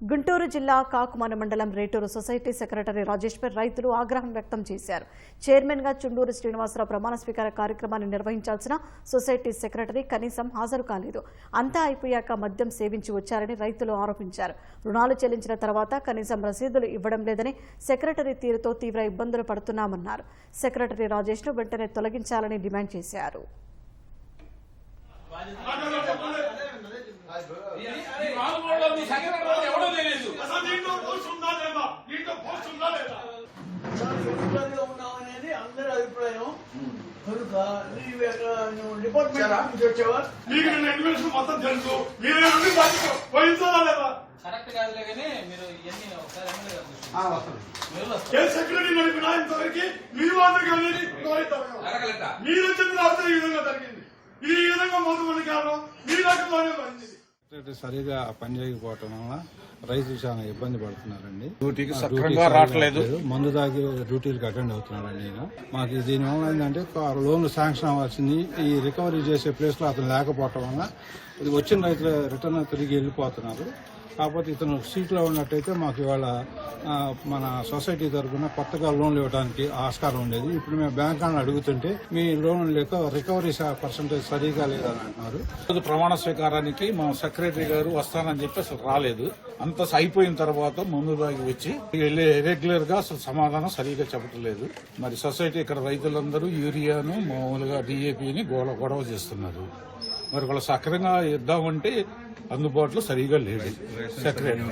గుంటూరు జిల్లా కాకుమాన మండలం Returu society secretary Rajeshwar రైతులు ఆగ్రహం వ్యక్తం చేశారు చైర్మన్గా చుండూరు శ్రీనివాసరావు ప్రమాణ స్వీకార కార్యక్రమాన్ని నిర్వహించాల్సిన సొసైటీ సెక్రటరీ కనీసం హాజరు కాలేదు అంతా అయిపోయాక మద్యం సేవించి వచ్చారని రైతులు ఆరోపించారు రుణాలు చెల్లించిన తర్వాత కనీసం రసీదులు ఇవ్వడం లేదని సెక్రటరీ తీరుతో తీవ్ర ఇబ్బందులు పడుతున్నామన్నారు సెక్రటరీ రాజేష్ను వెంటనే తొలగించాలని డిమాండ్ చేశారు ఈ మామూలు మీ సెక్రటరీ వాళ్ళు ఎవడో తెలియదు అసలు దీంట్లో పోస్ట్ ఉందా లేదా? దీంట్లో పోస్ట్ ఉందా లేదా? ఉన్నామనేది అందరి అభిప్రాయం. కనుక నీవు నువ్వు డిపార్ట్మెంట్ నుంచి వచ్చావా? మీకు నేను అడ్మిషన్ మొత్తం తెలుసు. మీరే నుండి బాధ్యత వహించాలా లేదా? కరెక్ట్ కాదులే కానీ మీరు ఇవన్నీ ఒకసారి. మీరు. ఏ సెక్రటరీ నడిపినా ఇంతవరకు మీ మాదిరిగా అనేది ఇంతవరకు జరగదు. అడగలట మీరు వచ్చిన తర్వాత ఈ విధంగా జరిగింది. ఈ విధంగా మొదలు కారణం మీ రకంలోనే సెక్రటరీ సరిగా పనిచేయకపోవటం వల్ల రైతులు చాలా ఇబ్బంది పడుతున్నారండి. డ్యూటీకి సక్రమంగా రావట్లేదు. మందు తాగి డ్యూటీలకు అటెండ్ అవుతున్నాడండి ఈయన. మాకు దీనివల్ల ఏంటంటే లోన్ శాంక్షన్ అవ్వాల్సింది. ఈ రికవరీ చేసే ప్లేస్లో అతను లేకపోవటం వల్ల ఇది వచ్చిన రైతులు రిటర్న్ తిరిగి వెళ్ళిపోతున్నారు. కాకపోతే ఇతను సీట్లో ఉన్నట్టయితే మాకు ఇవాళ మన సొసైటీ తరఫున కొత్తగా లోన్లు ఇవ్వడానికి ఆస్కారం ఉండేది. ఇప్పుడు మేము బ్యాంక్ అని అడుగుతుంటే మీ లోన్ లేక రికవరీ పర్సంటేజ్ సరిగా లేదని అంటున్నారు. రోజు ప్రమాణ స్వీకారానికి మా సెక్రటరీ గారు వస్తానని చెప్పి అసలు రాలేదు. అంత అయిపోయిన తర్వాత ముందు దాగి వచ్చి రెగ్యులర్గా అసలు సమాధానం సరిగా చెప్పట్లేదు మరి సొసైటీ ఇక్కడ రైతులందరూ యూరియాను మామూలుగా డిఏపిని గొడవ చేస్తున్నారు. మరి వాళ్ళు సక్రంగా ఇద్దామంటే అందుబాటులో సరిగా లేడు సెక్రటరీ